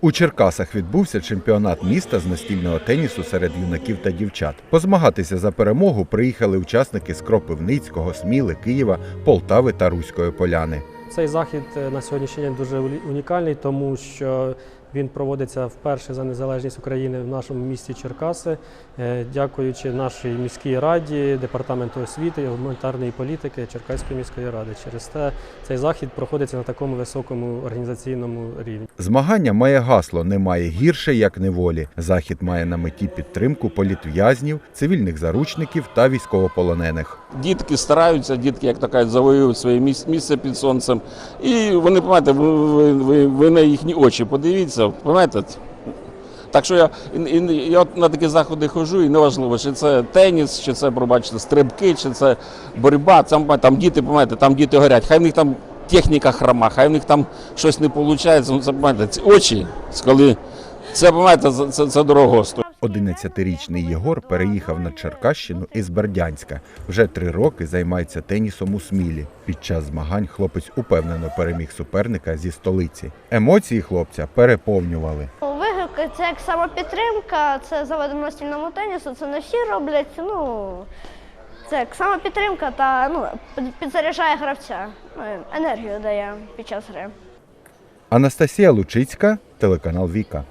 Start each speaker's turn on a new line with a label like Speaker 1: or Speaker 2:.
Speaker 1: У Черкасах відбувся чемпіонат міста з настільного тенісу серед юнаків та дівчат. Позмагатися за перемогу приїхали учасники з Кропивницького, Сміли, Києва, Полтави та Руської поляни.
Speaker 2: Цей захід е, на сьогоднішній день дуже унікальний, тому що він проводиться вперше за незалежність України в нашому місті Черкаси, е, дякуючи нашій міській раді, департаменту освіти і гуманітарної політики Черкаської міської ради. Через те цей захід проходиться на такому високому організаційному рівні.
Speaker 1: Змагання має гасло Немає гірше, як неволі. Захід має на меті підтримку політв'язнів, цивільних заручників та військовополонених.
Speaker 3: Дітки стараються, дітки, як то кажуть, завоюють своє місце під сонцем. І вони, пам'ятаєте, ви, ви, ви, ви на їхні очі подивіться, пам'ятаєте? Так що я, і- і- я на такі заходи ходжу, і неважливо, чи це теніс, чи це, пробачте, стрибки, чи це боротьба. Там, там діти, пам'ятаєте, там діти горять. Хай в них там техніка хрома, хай в них там щось не виходить. Ну, це, очі, коли це, пам'ятаєте, це, це, це дорого стоїть.
Speaker 1: 11-річний Єгор переїхав на Черкащину із Бердянська. Вже три роки займається тенісом у Смілі. Під час змагань хлопець упевнено переміг суперника зі столиці. Емоції хлопця переповнювали.
Speaker 4: Вигрівка це як самопідтримка, це заведено настільному тенісу, це не всі роблять. Ну, це як самопідтримка та ну, підзаряджає гравця, ну, енергію дає під час гри.
Speaker 1: Анастасія Лучицька, телеканал Віка.